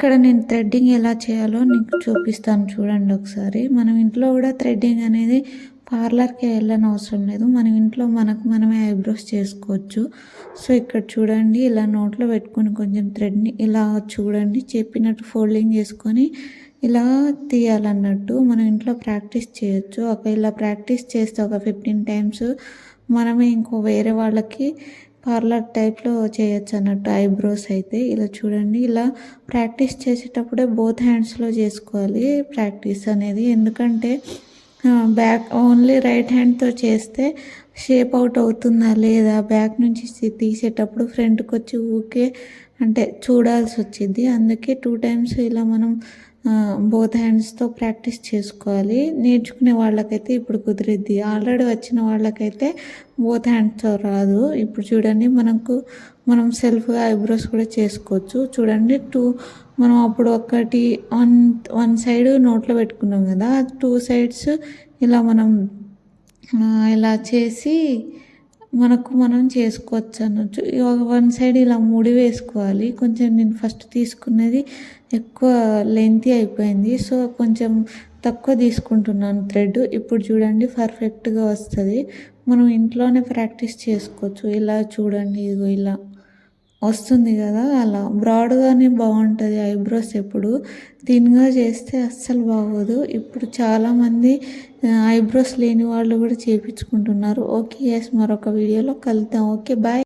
ఇక్కడ నేను థ్రెడ్డింగ్ ఎలా చేయాలో నీకు చూపిస్తాను చూడండి ఒకసారి. మనం ఇంట్లో కూడా థ్రెడ్డింగ్ అనేది పార్లర్కి వెళ్ళని అవసరం లేదు. మనం ఇంట్లో మనకు మనమే ఐబ్రోస్ చేసుకోవచ్చు. సో ఇక్కడ చూడండి ఇలా నోట్లో పెట్టుకొని కొంచెం థ్రెడ్ని ఇలా చూడండి చెప్పినట్టు ఫోల్డింగ్ చేసుకొని ఇలా తీయాలన్నట్టు మనం ఇంట్లో ప్రాక్టీస్ చేయొచ్చు. ఒక ఇలా ప్రాక్టీస్ చేస్తే ఒక ఫిఫ్టీన్ టైమ్స్ మనమే ఇంకో వేరే వాళ్ళకి పార్లర్ టైప్లో చేయొచ్చు అన్నట్టు. ఐబ్రోస్ అయితే ఇలా చూడండి. ఇలా ప్రాక్టీస్ చేసేటప్పుడే బోత్ హ్యాండ్స్లో చేసుకోవాలి ప్రాక్టీస్ అనేది. ఎందుకంటే బ్యాక్ ఓన్లీ రైట్ హ్యాండ్తో చేస్తే షేప్ అవుట్ అవుతుందా లేదా? బ్యాక్ నుంచి తీసేటప్పుడు ఫ్రంట్కి వచ్చి ఊకే అంటే చూడాల్సి వచ్చింది. అందుకే టూ టైమ్స్ ఇలా మనం బోత్ హ్యాండ్స్తో ప్రాక్టీస్ చేసుకోవాలి. నేర్చుకునే వాళ్ళకైతే ఇప్పుడు కుదిరిద్ది. ఆల్రెడీ వచ్చిన వాళ్ళకైతే బోత్ హ్యాండ్స్తో రాదు. ఇప్పుడు చూడండి మనకు మనం సెల్ఫ్గా ఐబ్రోస్ కూడా చేసుకోవచ్చు. చూడండి టూ మనం అప్పుడు ఒకటి వన్ వన్ సైడ్ నోట్లో పెట్టుకున్నాం కదా. టూ సైడ్స్ ఇలా మనం ఇలా చేసి మనకు మనం చేసుకోవచ్చు అనొచ్చు వన్ సైడ్ ఇలా ముడి వేసుకోవాలి. కొంచెం నేను ఫస్ట్ తీసుకున్నది ఎక్కువ లెంతీ అయిపోయింది. సో కొంచెం తక్కువ తీసుకుంటున్నాను థ్రెడ్. ఇప్పుడు చూడండి పర్ఫెక్ట్గా వస్తుంది. మనం ఇంట్లోనే ప్రాక్టీస్ చేసుకోవచ్చు. ఇలా చూడండి ఇదిగో ఇలా. వస్తుంది కదా అలా. బ్రాడ్గానే బాగుంటుంది ఐబ్రోస్ ఎప్పుడు. థిన్గా చేస్తే అస్సలు బాగోదు. ఇప్పుడు చాలామంది ఐబ్రోస్ లేని వాళ్ళు కూడా చేయించుకుంటున్నారు ఓకే ఎస్ మరొక వీడియోలో కలుద్దాం. Okay bye